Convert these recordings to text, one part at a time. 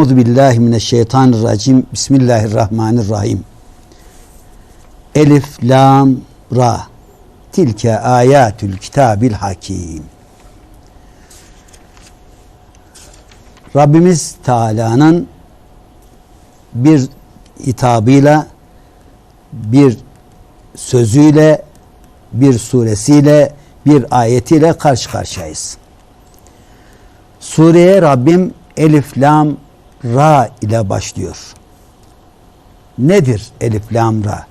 Euzu billahi mineşşeytanirracim. Bismillahirrahmanirrahim. Elif lam ra. Tilke ayatül kitabil hakim. Rabbimiz Teala'nın bir hitabıyla bir sözüyle bir suresiyle bir ayetiyle karşı karşıyayız. Sureye Rabbim Elif Lam Ra ile başlıyor. Nedir Elif Lam Ra?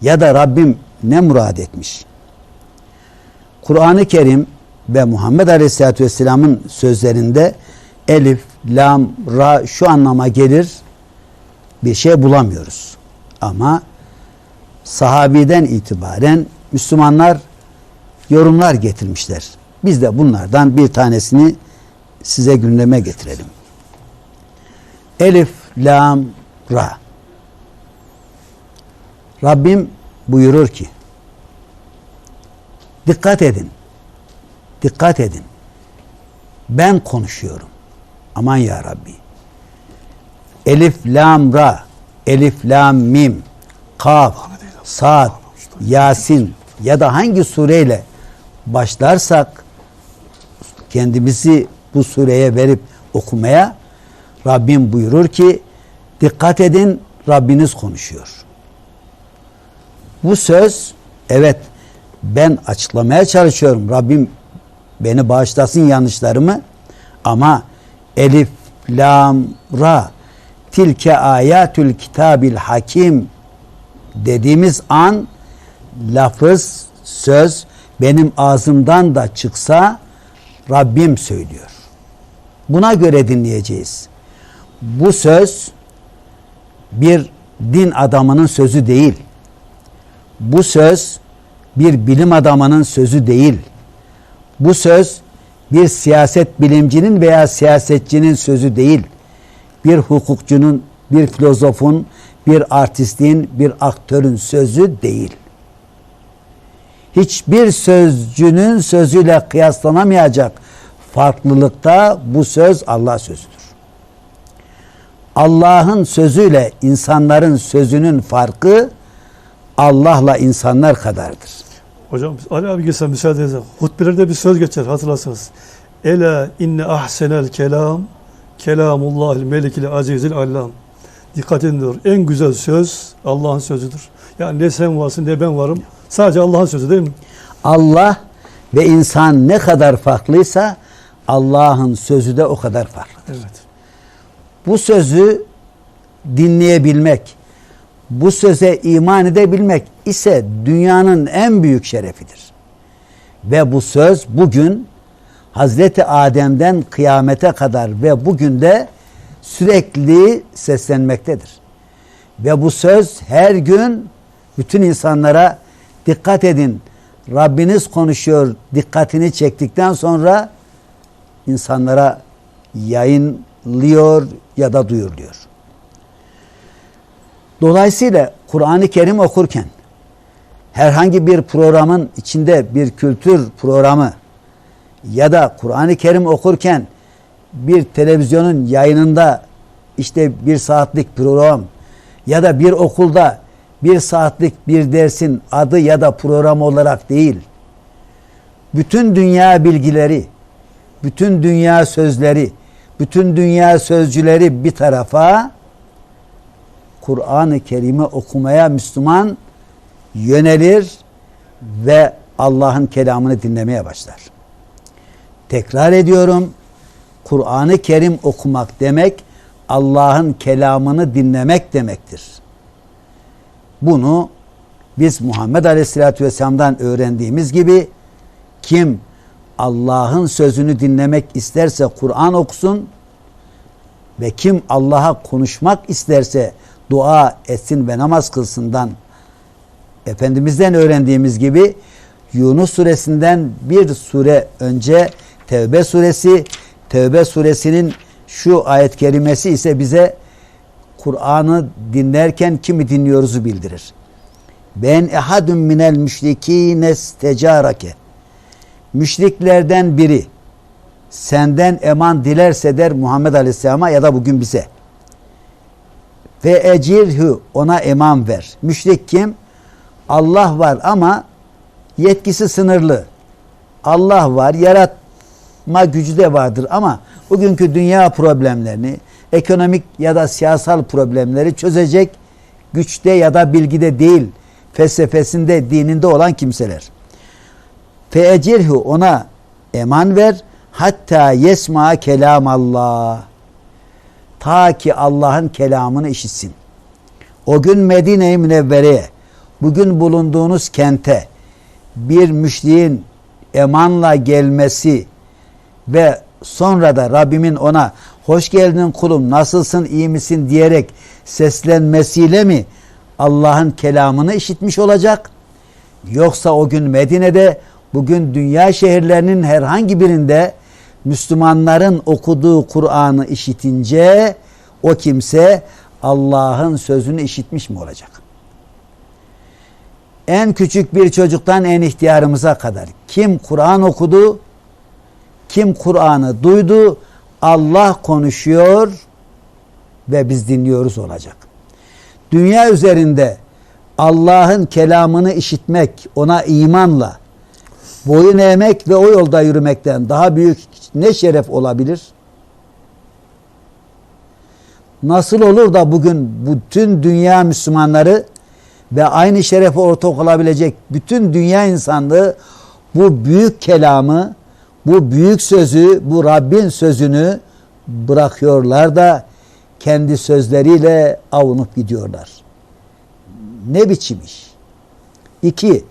Ya da Rabbim ne murad etmiş? Kur'an-ı Kerim ve Muhammed Aleyhisselatü Vesselam'ın sözlerinde Elif, Lam, Ra şu anlama gelir bir şey bulamıyoruz. Ama sahabiden itibaren Müslümanlar yorumlar getirmişler. Biz de bunlardan bir tanesini size gündeme getirelim. Elif, Lam, Ra. Rabbim buyurur ki dikkat edin. Dikkat edin. Ben konuşuyorum. Aman ya Rabbi. Elif, Lam, Ra. Elif, Lam, Mim. Kaf, Sad, Yasin ya da hangi sureyle başlarsak kendimizi bu sureye verip okumaya Rabbim buyurur ki dikkat edin Rabbiniz konuşuyor. Bu söz evet ben açıklamaya çalışıyorum. Rabbim beni bağışlasın yanlışlarımı ama Elif, Lam, Ra tilke ayatül kitabil hakim dediğimiz an lafız, söz benim ağzımdan da çıksa Rabbim söylüyor. Buna göre dinleyeceğiz. Bu söz bir din adamının sözü değil. Bu söz bir bilim adamının sözü değil. Bu söz bir siyaset bilimcinin veya siyasetçinin sözü değil. Bir hukukçunun, bir filozofun, bir artistin, bir aktörün sözü değil. Hiçbir sözcünün sözüyle kıyaslanamayacak farklılıkta bu söz Allah sözüdür. Allah'ın sözüyle insanların sözünün farkı Allah'la insanlar kadardır. Hocam Ali abi geçen müsaade edin. Hutbelerde bir söz geçer hatırlarsanız. Ela inne ahsenel kelam kelamullahil melikil azizil allam. Dikkat edin diyor. En güzel söz Allah'ın sözüdür. Yani ne sen varsın ne ben varım. Sadece Allah'ın sözü değil mi? Allah ve insan ne kadar farklıysa Allah'ın sözü de o kadar farklı. Evet. Bu sözü dinleyebilmek, bu söze iman edebilmek ise dünyanın en büyük şerefidir. Ve bu söz bugün Hazreti Adem'den kıyamete kadar ve bugün de sürekli seslenmektedir. Ve bu söz her gün bütün insanlara dikkat edin. Rabbiniz konuşuyor dikkatini çektikten sonra insanlara yayınlıyor ya da duyuruluyor. Dolayısıyla Kur'an-ı Kerim okurken herhangi bir programın içinde bir kültür programı ya da Kur'an-ı Kerim okurken bir televizyonun yayınında işte bir saatlik program ya da bir okulda bir saatlik bir dersin adı ya da program olarak değil. Bütün dünya bilgileri, bütün dünya sözleri, bütün dünya sözcüleri bir tarafa Kur'an-ı Kerim'i okumaya Müslüman yönelir ve Allah'ın kelamını dinlemeye başlar. Tekrar ediyorum. Kur'an-ı Kerim okumak demek Allah'ın kelamını dinlemek demektir. Bunu biz Muhammed Aleyhisselatü Vesselam'dan öğrendiğimiz gibi kim Allah'ın sözünü dinlemek isterse Kur'an okusun ve kim Allah'a konuşmak isterse dua etsin ve namaz kılsından Efendimiz'den öğrendiğimiz gibi Yunus suresinden bir sure önce Tevbe suresi Tevbe suresinin şu ayet kerimesi ise bize Kur'an'ı dinlerken kimi dinliyoruzu bildirir. Ben ehadun minel müşrikine stecarake. Müşriklerden biri senden eman dilerse der Muhammed Aleyhisselam'a ya da bugün bize. Ve ecirhu ona eman ver. Müşrik kim? Allah var ama yetkisi sınırlı. Allah var, yaratma gücü de vardır ama bugünkü dünya problemlerini, ekonomik ya da siyasal problemleri çözecek güçte ya da bilgide değil, felsefesinde, dininde olan kimseler. Feecirhu ona eman ver hatta yesma kelam Allah. Ta ki Allah'ın kelamını işitsin. O gün Medine-i Münevvere'ye, bugün bulunduğunuz kente bir müşriğin emanla gelmesi ve sonra da Rabbimin ona hoş geldin kulum nasılsın iyi misin diyerek seslenmesiyle mi Allah'ın kelamını işitmiş olacak? Yoksa o gün Medine'de bugün dünya şehirlerinin herhangi birinde Müslümanların okuduğu Kur'an'ı işitince o kimse Allah'ın sözünü işitmiş mi olacak? En küçük bir çocuktan en ihtiyarımıza kadar kim Kur'an okudu, kim Kur'an'ı duydu, Allah konuşuyor ve biz dinliyoruz olacak. Dünya üzerinde Allah'ın kelamını işitmek, ona imanla boyun eğmek ve o yolda yürümekten daha büyük ne şeref olabilir? Nasıl olur da bugün bütün dünya Müslümanları ve aynı şerefe ortak olabilecek bütün dünya insanlığı bu büyük kelamı, bu büyük sözü, bu Rabbin sözünü bırakıyorlar da kendi sözleriyle avunup gidiyorlar. Ne biçim iş? İki,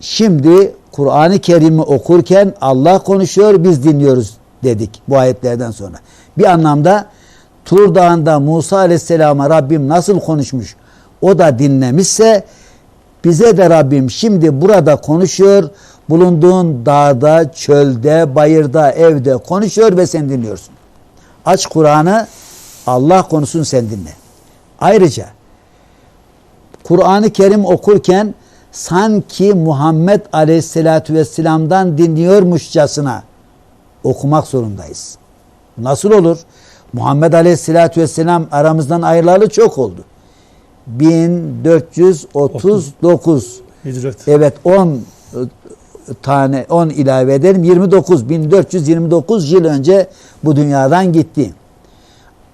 şimdi Kur'an-ı Kerim'i okurken Allah konuşuyor, biz dinliyoruz dedik bu ayetlerden sonra. Bir anlamda Tur Dağı'nda Musa Aleyhisselam'a Rabbim nasıl konuşmuş, o da dinlemişse bize de Rabbim şimdi burada konuşuyor, bulunduğun dağda, çölde, bayırda, evde konuşuyor ve sen dinliyorsun. Aç Kur'an'ı, Allah konusun sen dinle. Ayrıca Kur'an-ı Kerim okurken sanki Muhammed Aleyhisselatü Vesselam'dan dinliyormuşçasına okumak zorundayız. Nasıl olur? Muhammed Aleyhisselatü Vesselam aramızdan ayrılalı çok oldu. 1439 Hicret. Evet 10 tane 10 ilave edelim 29 1429 yıl önce bu dünyadan gitti.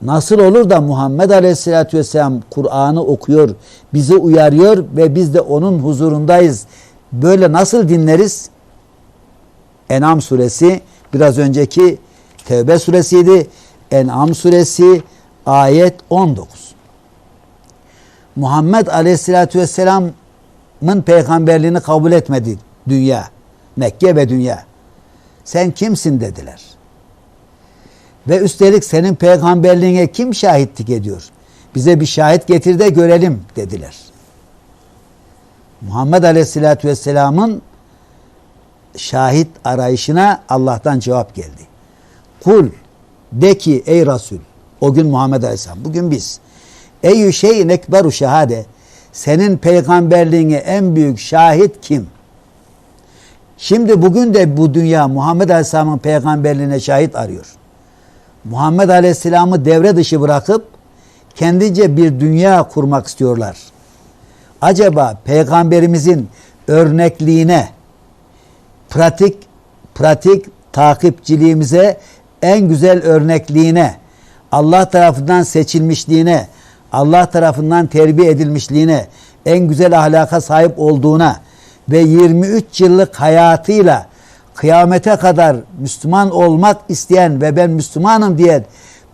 Nasıl olur da Muhammed Aleyhisselatü Vesselam Kur'an'ı okuyor, bizi uyarıyor ve biz de onun huzurundayız. Böyle nasıl dinleriz? En'am suresi biraz önceki Tevbe suresiydi. En'am suresi ayet 19. Muhammed Aleyhisselatü Vesselam'ın peygamberliğini kabul etmedi dünya. Mekke ve dünya. Sen kimsin dediler. Ve üstelik senin peygamberliğine kim şahitlik ediyor? Bize bir şahit getir de görelim dediler. Muhammed Aleyhisselatü Vesselam'ın şahit arayışına Allah'tan cevap geldi. Kul de ki ey Resul o gün Muhammed Aleyhisselam bugün biz Eyyü şeyin ekberu şehade senin peygamberliğine en büyük şahit kim? Şimdi bugün de bu dünya Muhammed Aleyhisselam'ın peygamberliğine şahit arıyor. Muhammed Aleyhisselam'ı devre dışı bırakıp kendince bir dünya kurmak istiyorlar. Acaba peygamberimizin örnekliğine, pratik pratik takipçiliğimize en güzel örnekliğine, Allah tarafından seçilmişliğine, Allah tarafından terbiye edilmişliğine, en güzel ahlaka sahip olduğuna ve 23 yıllık hayatıyla kıyamete kadar Müslüman olmak isteyen ve ben Müslümanım diyen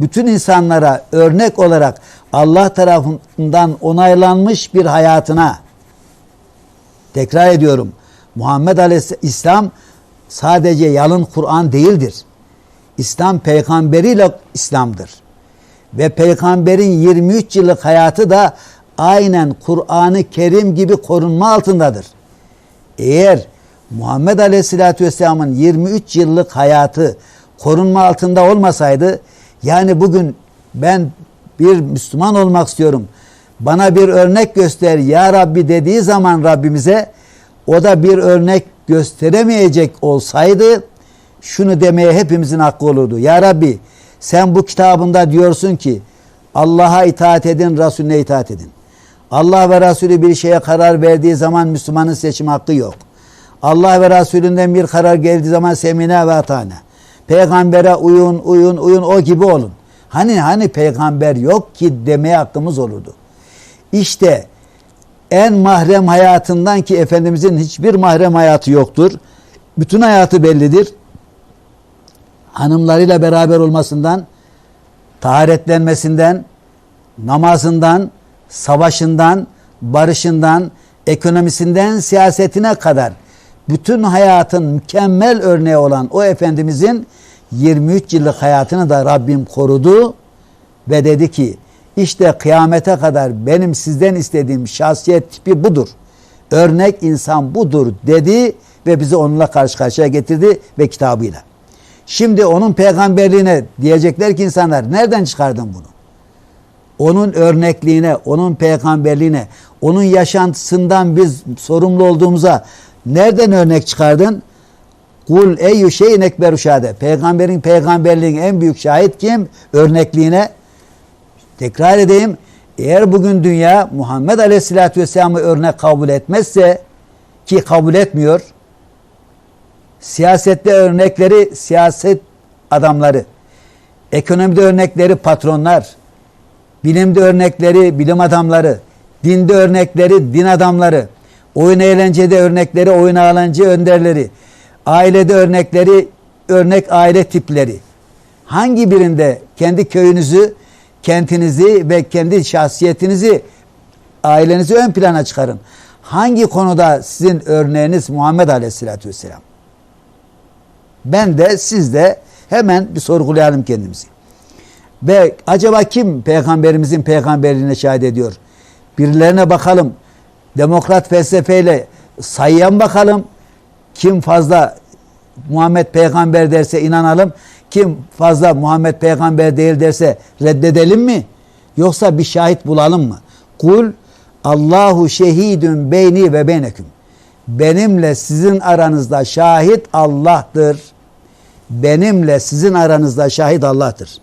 bütün insanlara örnek olarak Allah tarafından onaylanmış bir hayatına tekrar ediyorum Muhammed Aleyhisselam sadece yalın Kur'an değildir. İslam peygamberiyle İslam'dır. Ve peygamberin 23 yıllık hayatı da aynen Kur'an-ı Kerim gibi korunma altındadır. Eğer Muhammed Aleyhisselatü Vesselam'ın 23 yıllık hayatı korunma altında olmasaydı yani bugün ben bir Müslüman olmak istiyorum. Bana bir örnek göster ya Rabbi dediği zaman Rabbimize o da bir örnek gösteremeyecek olsaydı şunu demeye hepimizin hakkı olurdu. Ya Rabbi sen bu kitabında diyorsun ki Allah'a itaat edin, Resulüne itaat edin. Allah ve Resulü bir şeye karar verdiği zaman Müslümanın seçim hakkı yok. Allah ve Resulünden bir karar geldiği zaman semine ve atane. Peygambere uyun, uyun, uyun o gibi olun. Hani hani peygamber yok ki demeye hakkımız olurdu. İşte en mahrem hayatından ki Efendimizin hiçbir mahrem hayatı yoktur. Bütün hayatı bellidir. Hanımlarıyla beraber olmasından, taharetlenmesinden, namazından, savaşından, barışından, ekonomisinden, siyasetine kadar bütün hayatın mükemmel örneği olan o Efendimizin 23 yıllık hayatını da Rabbim korudu ve dedi ki işte kıyamete kadar benim sizden istediğim şahsiyet tipi budur. Örnek insan budur dedi ve bizi onunla karşı karşıya getirdi ve kitabıyla. Şimdi onun peygamberliğine diyecekler ki insanlar nereden çıkardın bunu? Onun örnekliğine, onun peygamberliğine, onun yaşantısından biz sorumlu olduğumuza nereden örnek çıkardın? Kul eyyü şeyin ekberu şahade. Peygamberin peygamberliğin en büyük şahit kim? Örnekliğine. Tekrar edeyim. Eğer bugün dünya Muhammed Aleyhisselatü Vesselam'ı örnek kabul etmezse ki kabul etmiyor. Siyasette örnekleri siyaset adamları, ekonomide örnekleri patronlar, bilimde örnekleri bilim adamları, dinde örnekleri din adamları, oyun eğlencede örnekleri oyun eğlence önderleri, ailede örnekleri örnek aile tipleri. Hangi birinde kendi köyünüzü, kentinizi ve kendi şahsiyetinizi, ailenizi ön plana çıkarın. Hangi konuda sizin örneğiniz Muhammed Aleyhisselatü Vesselam? Ben de siz de hemen bir sorgulayalım kendimizi. Ve acaba kim peygamberimizin peygamberliğine şahit ediyor? Birilerine bakalım. Demokrat felsefeyle sayıyan bakalım. Kim fazla Muhammed peygamber derse inanalım. Kim fazla Muhammed peygamber değil derse reddedelim mi? Yoksa bir şahit bulalım mı? Kul Allahu şehidun beyni ve beyneküm. Benimle sizin aranızda şahit Allah'tır. Benimle sizin aranızda şahit Allah'tır.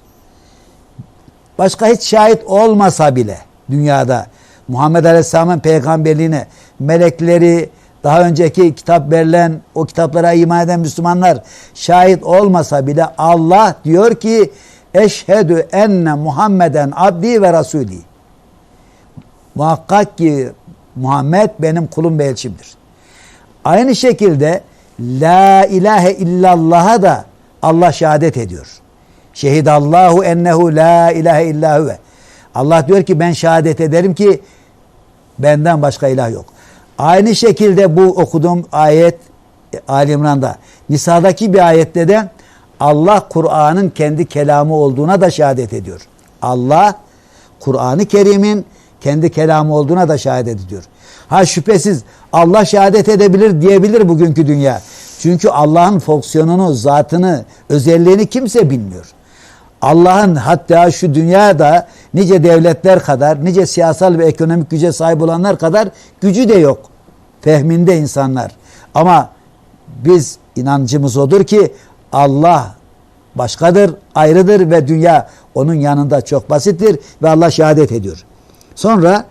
Başka hiç şahit olmasa bile dünyada Muhammed Aleyhisselam'ın peygamberliğine melekleri daha önceki kitap verilen o kitaplara iman eden Müslümanlar şahit olmasa bile Allah diyor ki eşhedü enne Muhammeden abdi ve rasulü. Muhakkak ki Muhammed benim kulum ve elçimdir. Aynı şekilde La ilahe illallah'a da Allah şehadet ediyor. Şehidallahu ennehu la ilahe illa huve. Allah diyor ki ben şehadet ederim ki benden başka ilah yok. Aynı şekilde bu okuduğum ayet Ali İmran'da Nisa'daki bir ayette de Allah Kur'an'ın kendi kelamı olduğuna da şehadet ediyor. Allah Kur'an-ı Kerim'in kendi kelamı olduğuna da şehadet ediyor. Ha şüphesiz Allah şehadet edebilir diyebilir bugünkü dünya. Çünkü Allah'ın fonksiyonunu, zatını, özelliğini kimse bilmiyor. Allah'ın hatta şu dünyada nice devletler kadar, nice siyasal ve ekonomik güce sahip olanlar kadar gücü de yok. Fehminde insanlar. Ama biz inancımız odur ki Allah başkadır, ayrıdır ve dünya onun yanında çok basittir ve Allah şehadet ediyor. Sonra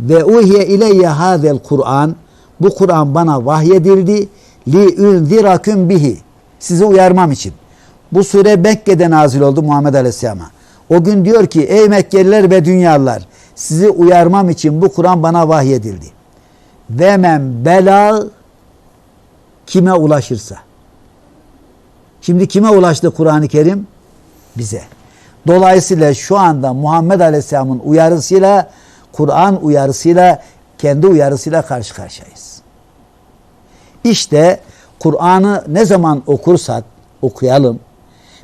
ve uhiye ileyye hazel Kur'an bu Kur'an bana vahyedildi li unziraküm bihi sizi uyarmam için. Bu sure Mekke'de nazil oldu Muhammed Aleyhisselam'a. O gün diyor ki ey Mekkeliler ve dünyalar sizi uyarmam için bu Kur'an bana vahyedildi. Ve men bela kime ulaşırsa. Şimdi kime ulaştı Kur'an-ı Kerim? Bize. Dolayısıyla şu anda Muhammed Aleyhisselam'ın uyarısıyla Kur'an uyarısıyla kendi uyarısıyla karşı karşıyayız. İşte Kur'an'ı ne zaman okursak okuyalım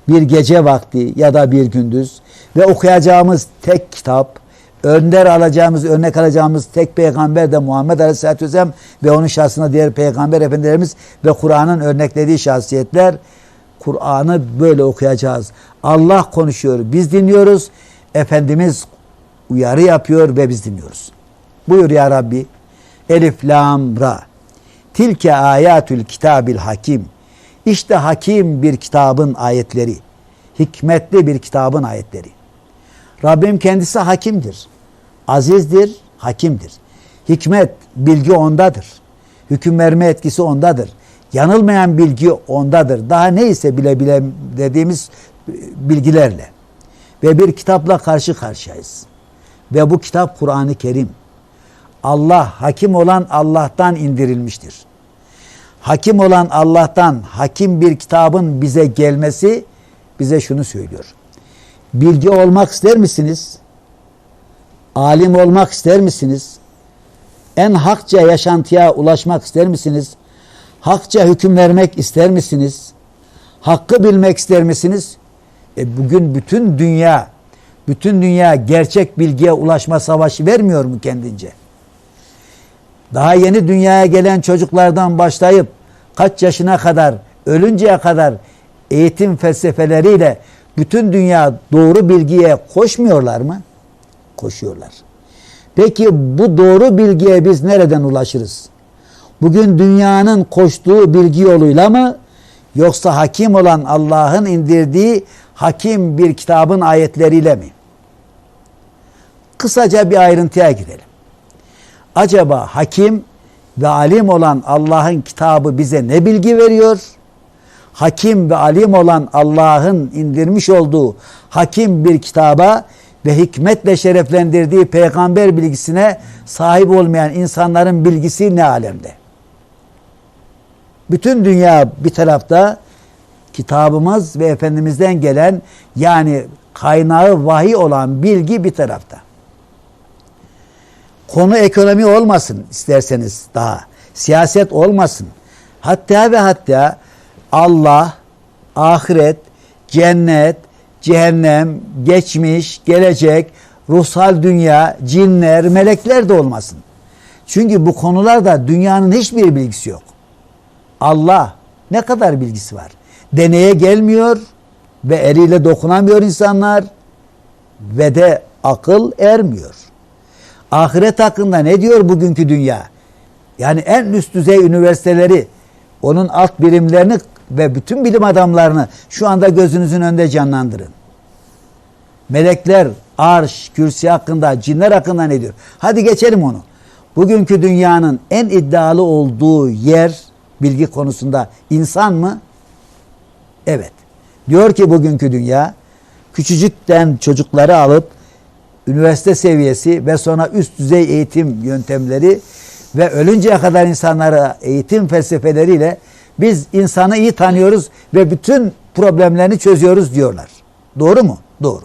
bir gece vakti ya da bir gündüz ve okuyacağımız tek kitap, önder alacağımız, örnek alacağımız tek peygamber de Muhammed Aleyhisselatü Vesselam ve onun şahsına diğer peygamber efendilerimiz ve Kur'an'ın örneklediği şahsiyetler Kur'an'ı böyle okuyacağız. Allah konuşuyor, biz dinliyoruz. Efendimiz uyarı yapıyor ve biz dinliyoruz. Buyur ya Rabbi. Elif, Lam, Ra. Tilke ayatül kitabil hakim. İşte hakim bir kitabın ayetleri. Hikmetli bir kitabın ayetleri. Rabbim kendisi hakimdir. Azizdir, hakimdir. Hikmet, bilgi ondadır. Hüküm verme etkisi ondadır. Yanılmayan bilgi ondadır. Daha neyse bile bile dediğimiz bilgilerle. Ve bir kitapla karşı karşıyayız. Ve bu kitap Kur'an-ı Kerim. Allah, hakim olan Allah'tan indirilmiştir. Hakim olan Allah'tan hakim bir kitabın bize gelmesi bize şunu söylüyor. Bilgi olmak ister misiniz? Alim olmak ister misiniz? En hakça yaşantıya ulaşmak ister misiniz? Hakça hüküm vermek ister misiniz? Hakkı bilmek ister misiniz? E bugün bütün dünya, bütün dünya gerçek bilgiye ulaşma savaşı vermiyor mu kendince? Daha yeni dünyaya gelen çocuklardan başlayıp kaç yaşına kadar, ölünceye kadar eğitim felsefeleriyle bütün dünya doğru bilgiye koşmuyorlar mı? Koşuyorlar. Peki bu doğru bilgiye biz nereden ulaşırız? Bugün dünyanın koştuğu bilgi yoluyla mı yoksa hakim olan Allah'ın indirdiği hakim bir kitabın ayetleriyle mi? Kısaca bir ayrıntıya girelim. Acaba hakim ve alim olan Allah'ın kitabı bize ne bilgi veriyor? Hakim ve alim olan Allah'ın indirmiş olduğu hakim bir kitaba ve hikmetle şereflendirdiği peygamber bilgisine sahip olmayan insanların bilgisi ne alemde? Bütün dünya bir tarafta kitabımız ve Efendimiz'den gelen yani kaynağı vahiy olan bilgi bir tarafta. Konu ekonomi olmasın isterseniz daha. Siyaset olmasın. Hatta ve hatta Allah, ahiret, cennet, cehennem, geçmiş, gelecek, ruhsal dünya, cinler, melekler de olmasın. Çünkü bu konularda dünyanın hiçbir bilgisi yok. Allah ne kadar bilgisi var? Deneye gelmiyor ve eliyle dokunamıyor insanlar ve de akıl ermiyor. Ahiret hakkında ne diyor bugünkü dünya? Yani en üst düzey üniversiteleri, onun alt birimlerini ve bütün bilim adamlarını şu anda gözünüzün önünde canlandırın. Melekler, arş, kürsi hakkında, cinler hakkında ne diyor? Hadi geçelim onu. Bugünkü dünyanın en iddialı olduğu yer bilgi konusunda insan mı? Evet. Diyor ki bugünkü dünya küçücükten çocukları alıp üniversite seviyesi ve sonra üst düzey eğitim yöntemleri ve ölünceye kadar insanlara eğitim felsefeleriyle biz insanı iyi tanıyoruz ve bütün problemlerini çözüyoruz diyorlar. Doğru mu? Doğru.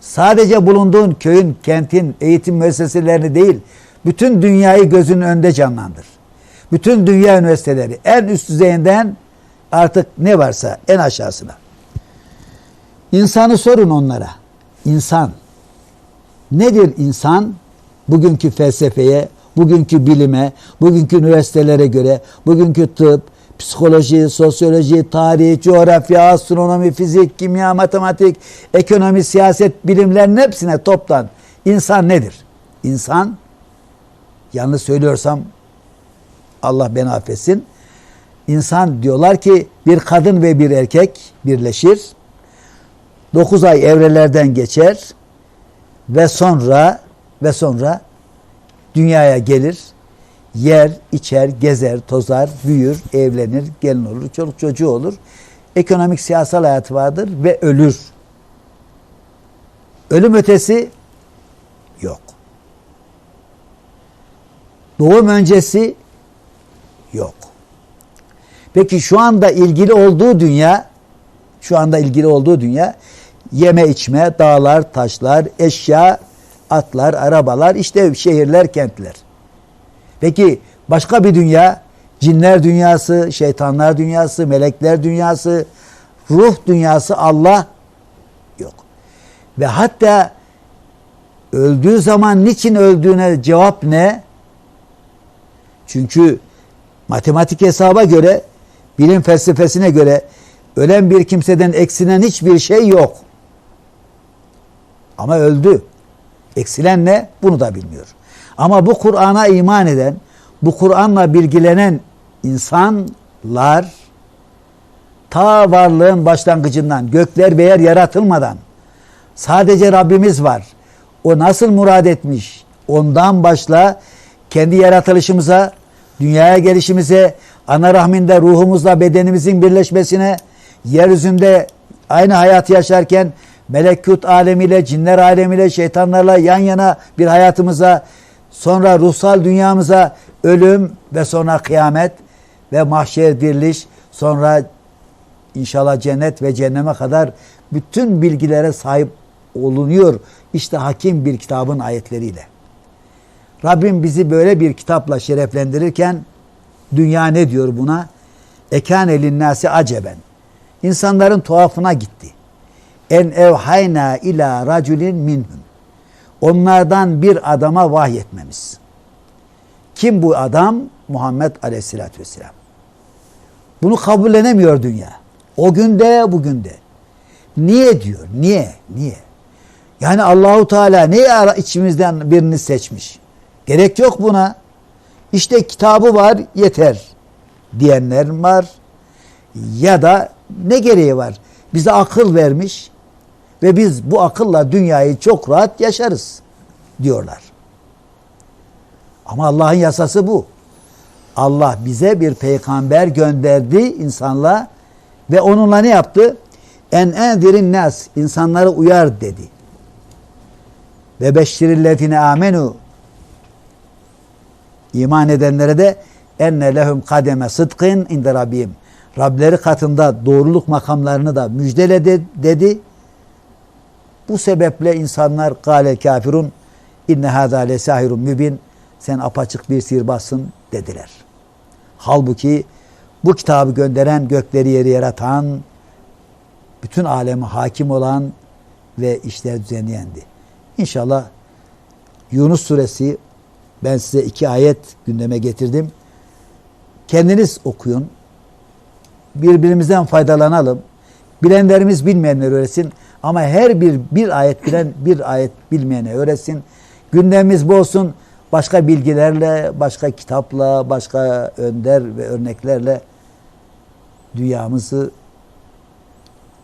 Sadece bulunduğun köyün, kentin eğitim müesseselerini değil, bütün dünyayı gözünün önünde canlandır. Bütün dünya üniversiteleri en üst düzeyinden artık ne varsa en aşağısına. İnsanı sorun onlara. İnsan. Nedir insan? Bugünkü felsefeye, bugünkü bilime, bugünkü üniversitelere göre, bugünkü tıp, psikoloji, sosyoloji, tarih, coğrafya, astronomi, fizik, kimya, matematik, ekonomi, siyaset bilimlerinin hepsine toptan insan nedir? İnsan, yanlış söylüyorsam Allah beni affetsin. İnsan diyorlar ki bir kadın ve bir erkek birleşir. 9 ay evrelerden geçer ve sonra ve sonra dünyaya gelir. Yer, içer, gezer, tozar, büyür, evlenir, gelin olur, çoluk çocuğu olur. Ekonomik siyasal hayatı vardır ve ölür. Ölüm ötesi yok. Doğum öncesi yok. Peki şu anda ilgili olduğu dünya, şu anda ilgili olduğu dünya yeme içme, dağlar, taşlar, eşya, atlar, arabalar, işte şehirler, kentler. Peki başka bir dünya, cinler dünyası, şeytanlar dünyası, melekler dünyası, ruh dünyası, Allah yok. Ve hatta öldüğü zaman niçin öldüğüne cevap ne? Çünkü matematik hesaba göre, bilim felsefesine göre ölen bir kimseden eksinen hiçbir şey yok. Ama öldü. Eksilen ne? Bunu da bilmiyor. Ama bu Kur'an'a iman eden, bu Kur'an'la bilgilenen insanlar ta varlığın başlangıcından gökler ve yer yaratılmadan sadece Rabbimiz var. O nasıl murad etmiş? Ondan başla kendi yaratılışımıza, dünyaya gelişimize, ana rahminde ruhumuzla bedenimizin birleşmesine, yeryüzünde aynı hayatı yaşarken melekut alemiyle, cinler alemiyle, şeytanlarla yan yana bir hayatımıza, sonra ruhsal dünyamıza ölüm ve sonra kıyamet ve mahşer diriliş, sonra inşallah cennet ve cehenneme kadar bütün bilgilere sahip olunuyor. İşte hakim bir kitabın ayetleriyle. Rabbim bizi böyle bir kitapla şereflendirirken dünya ne diyor buna? Ekan elin nasi aceben. İnsanların tuhafına gitti. En evhayna ila raculin minhum. Onlardan bir adama vahyetmemiz. Kim bu adam? Muhammed Aleyhisselatü Vesselam. Bunu kabullenemiyor dünya. O günde bugün de. Niye diyor? Niye? Niye? Yani Allahu Teala niye içimizden birini seçmiş? Gerek yok buna. İşte kitabı var yeter diyenler var. Ya da ne gereği var? Bize akıl vermiş ve biz bu akılla dünyayı çok rahat yaşarız diyorlar. Ama Allah'ın yasası bu. Allah bize bir peygamber gönderdi insanla ve onunla ne yaptı? En endirin nas insanları uyar dedi. Ve beşşirillezine amenu iman edenlere de enne lehum kademe sıdkın inde rabbim. Rableri katında doğruluk makamlarını da müjdeledi dedi. Bu sebeple insanlar gale kafirun inne hâzâ lesahirun mübin sen apaçık bir sihirbazsın dediler. Halbuki bu kitabı gönderen gökleri yeri yaratan bütün aleme hakim olan ve işler düzenleyendi. İnşallah Yunus suresi ben size iki ayet gündeme getirdim. Kendiniz okuyun. Birbirimizden faydalanalım. Bilenlerimiz bilmeyenler öğretsin. Ama her bir bir ayet bilen bir ayet bilmeyene öğretsin. Gündemimiz bu olsun. Başka bilgilerle, başka kitapla, başka önder ve örneklerle dünyamızı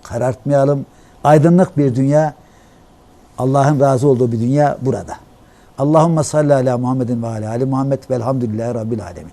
karartmayalım. Aydınlık bir dünya, Allah'ın razı olduğu bir dünya burada. Allahümme salli ala Muhammedin ve ala ali Muhammed velhamdülillahi rabbil alemin.